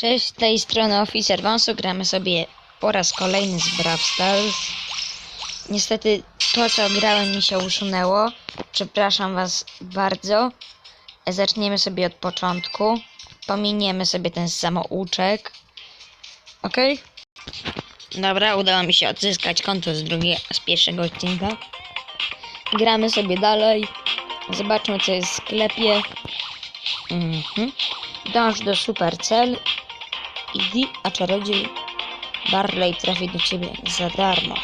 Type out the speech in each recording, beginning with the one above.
Cześć, z tej strony Oficer Wąsu. Gramy sobie po raz kolejny z Brawl Stars. Niestety to, co grałem mi się usunęło. Przepraszam Was bardzo. Zaczniemy sobie od początku. Pominiemy sobie ten samouczek. Ok? Dobra, udało mi się odzyskać konto z drugiego, z pierwszego odcinka. Gramy sobie dalej. Zobaczmy, co jest w sklepie. Mhm. Dąż do supercel. Idi, a czarodziej Barley trafi do ciebie za darmo.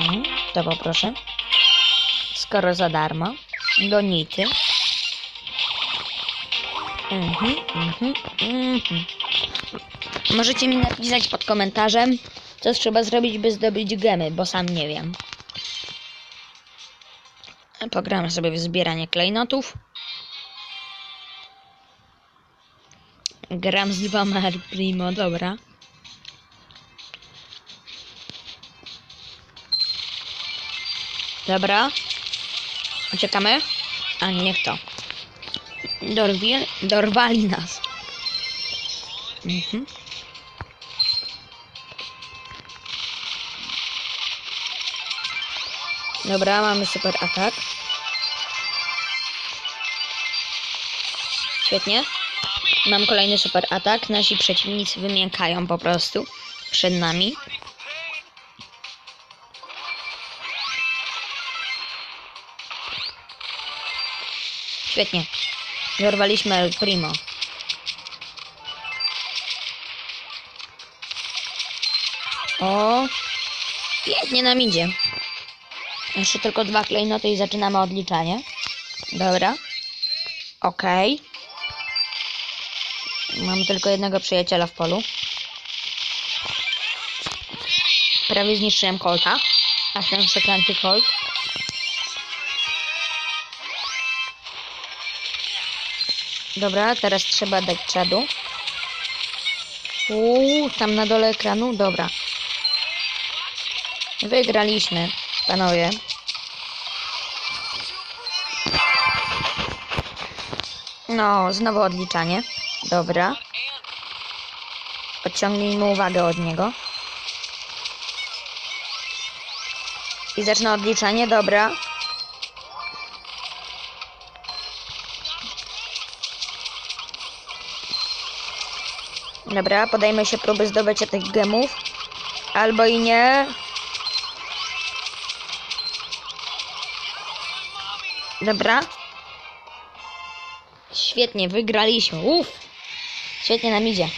Mhm, to poproszę. Skoro za darmo. Gonity. Mhm, mhm, mhm. Możecie mi napisać pod komentarzem, co trzeba zrobić, by zdobyć gemy, bo sam nie wiem. Pogramy sobie w zbieranie klejnotów. Gram z dwoma Primo, dobra. Dobra. Uciekamy? A nie, niech to. Dorwi, dorwali nas. Mhm. Dobra, mamy super atak. Świetnie. Mam kolejny super atak. Nasi przeciwnicy wymiękają po prostu przed nami. Świetnie. Dorwaliśmy El Primo. O! Pięknie nam idzie. Jeszcze tylko dwa klejnoty i zaczynamy odliczanie. Dobra. Okej. Mamy tylko jednego przyjaciela w polu. Prawie zniszczyłem kolta. A ten przeklęty kolt. Dobra, teraz trzeba dać czadu. Uuu, tam na dole ekranu. Dobra. Wygraliśmy, panowie. No, znowu odliczanie. Dobra. Odciągnijmy uwagę od niego. I zacznę odliczanie, dobra. Dobra, podejmę się próby zdobycia tych gemów. Albo i nie. Dobra. Świetnie, wygraliśmy. Uff. Świetnie nam idzie.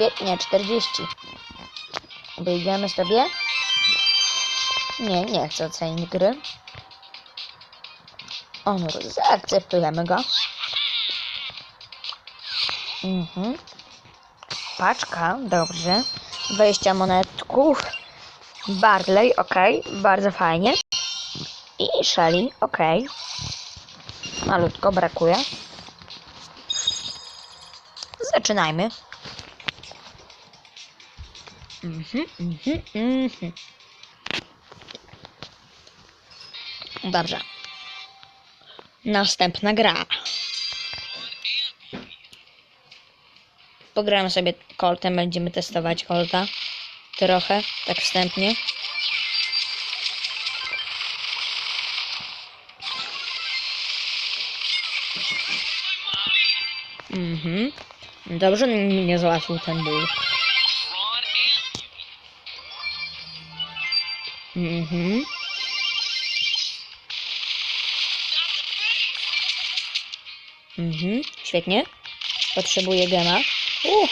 Świetnie, 40. Wyjdziemy sobie? Nie, nie chcę ocenić gry. Honor, zaakceptujemy go. Mhm. Paczka, dobrze. 20 monetków. Barley, ok, bardzo fajnie. I Shelly, ok. Malutko brakuje. Zaczynajmy. Mhm, mhm, mhm. Dobrze. Następna gra. Pogramy sobie Coltem, będziemy testować Colta. Trochę, tak wstępnie. Mhm. Dobrze mi nie załatwił ten ból. Mhm. Mhm. Świetnie. Potrzebuję gema. Uh.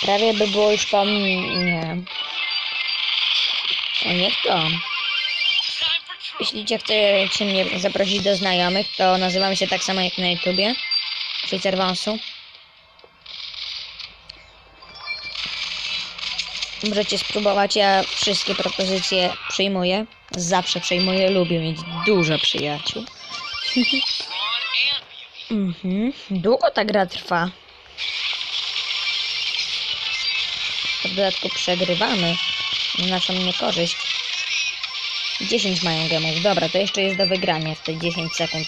Prawie by było już po mnie. O niech to. Jeśli chcecie mnie zaprosić do znajomych, to nazywam się tak samo jak na YouTubie. Oficer Wąsu. Możecie spróbować, ja wszystkie propozycje przyjmuję. Zawsze przyjmuję, lubię mieć dużo przyjaciół. mhm. Długo ta gra trwa. W dodatku przegrywamy. Na naszą niekorzyść. 10 mają gemów. Dobra, to jeszcze jest do wygrania w te 10 sekund.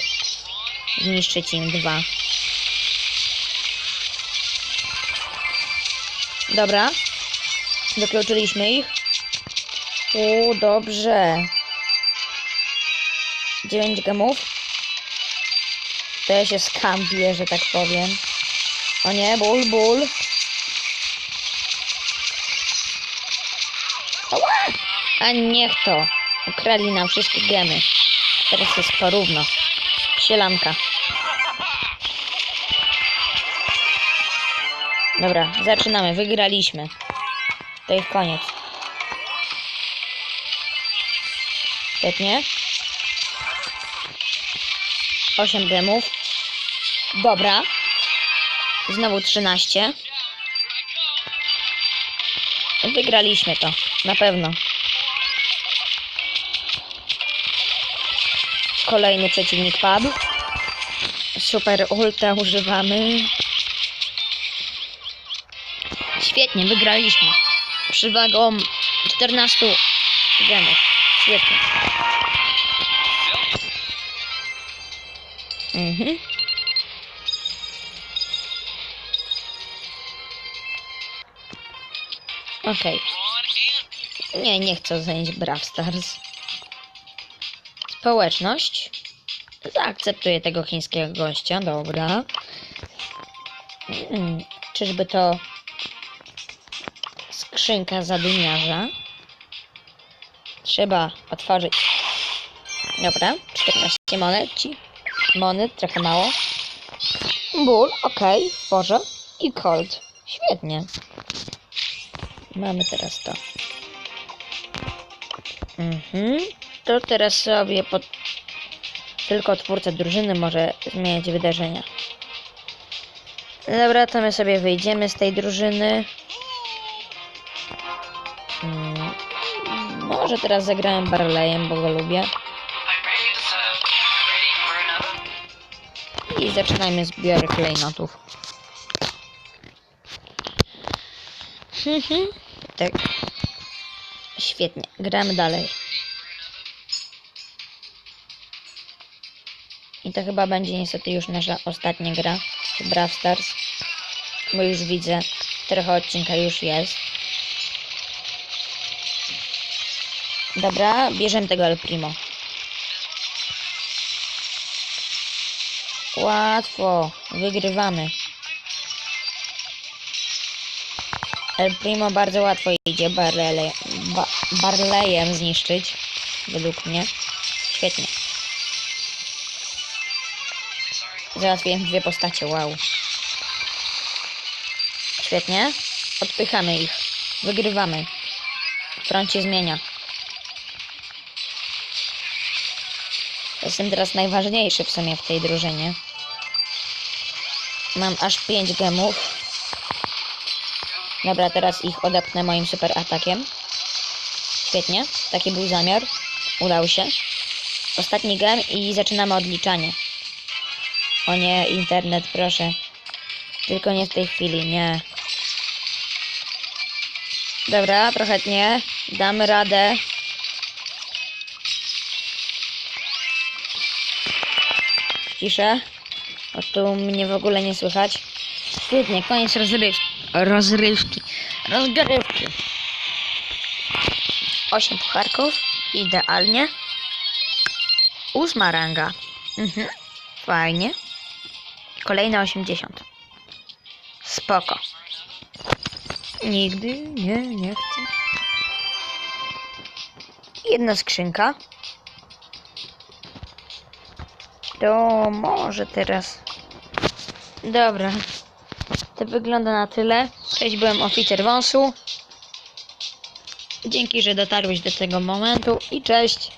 Zniszczyć im dwa. Dobra. Wykluczyliśmy ich. U, dobrze. 9 gemów. To ja się skampię, że tak powiem. O nie, ból, ból. A niech to. Ukradli nam wszystkie gemy. Teraz jest porówno. Sielanka. Dobra, zaczynamy. Wygraliśmy. To ich koniec. Świetnie. 8 gemów. Dobra. Znowu 13. Wygraliśmy to. Na pewno. Kolejny przeciwnik padł. Super ulta używamy. Świetnie, wygraliśmy. Przewagą 14 gemów. Świetnie. Mhm. Okej. Nie, nie chcę zająć Brawl Stars. Społeczność. Zaakceptuję tego chińskiego gościa, dobra. Hmm, czyżby to skrzynka zadymiarza? Trzeba otworzyć. Dobra, 14 monet ci. Monet, trochę mało. Okej, w porze. I Colt. Świetnie. Mamy teraz to. Mhm. To teraz sobie pod... Tylko twórca drużyny może zmieniać wydarzenia. Dobra, to my sobie wyjdziemy z tej drużyny. Mm, Może teraz zagrałem Barleyem, bo go lubię. I zaczynajmy zbiory klejnotów. Tak. Świetnie. Gramy dalej. I to chyba będzie niestety już nasza ostatnia gra w Brawl Stars. Bo już widzę, trochę odcinka już jest. Dobra, bierzemy tego El Primo. Łatwo. Wygrywamy. El Primo bardzo łatwo idzie Barley, ba, Barleyem zniszczyć. Według mnie. Świetnie. Załatwiłem dwie postacie, wow. Świetnie. Odpychamy ich. Wygrywamy. Front się zmienia. Jestem teraz najważniejszy w sumie w tej drużynie. Mam aż 5 gemów. Dobra, teraz ich odepnę moim super atakiem. Świetnie, taki był zamiar. Udał się. Ostatni gem i zaczynamy odliczanie. O nie, internet, proszę. Tylko nie w tej chwili, nie. Dobra, trochę nie. Damy radę. Ciszę. O tu mnie w ogóle nie słychać. Świetnie, koniec rozrywki. Rozrywki. Rozgrywki. 8 pucharków. Idealnie. Ósma ranga. Mhm. Fajnie. Kolejne 80. Spoko. Nigdy nie, nie chcę. Jedna skrzynka. To może teraz. Dobra. To wygląda na tyle. Cześć, byłem oficer wąsu. Dzięki, że dotarłeś do tego momentu i cześć.